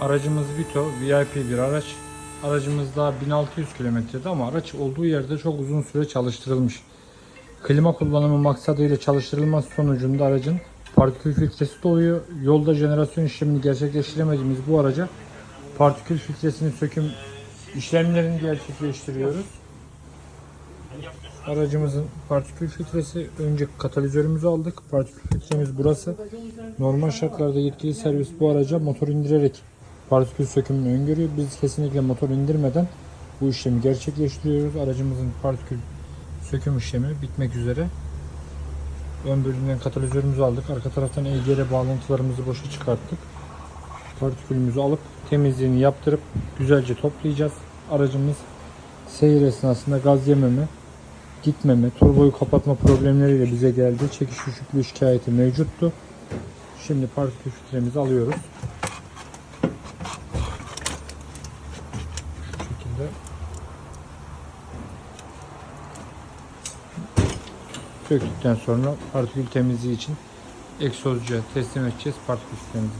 Aracımız Vito, VIP bir araç. Aracımız daha 1600 kilometrede ama araç olduğu yerde çok uzun süre çalıştırılmış. Klima kullanımı maksadıyla çalıştırılması sonucunda aracın partikül filtresi doluyor. Yolda jenerasyon işlemini gerçekleştiremediğimiz bu araca partikül filtresinin söküm işlemlerini gerçekleştiriyoruz. Aracımızın partikül filtresi önce katalizörümüzü aldık. Partikül filtremiz burası. Normal şartlarda yetkili servis bu araca motor indirerek partikül sökümünü öngörüyor. Biz kesinlikle motor indirmeden bu işlemi gerçekleştiriyoruz. Aracımızın partikül söküm işlemi bitmek üzere. Ön bölümden katalizörümüzü aldık. Arka taraftan EGR bağlantılarımızı boşa çıkarttık. Partikülümüzü alıp temizliğini yaptırıp güzelce toplayacağız. Aracımız seyir esnasında gaz yememe, gitmeme, turboyu kapatma problemleriyle bize geldi. Çekiş düşüklüğü şikayeti mevcuttu. Şimdi partikül filtremizi alıyoruz. Şekilde. Söktükten sonra partikül temizliği için egzozcuya teslim edeceğiz partikül filtremizi.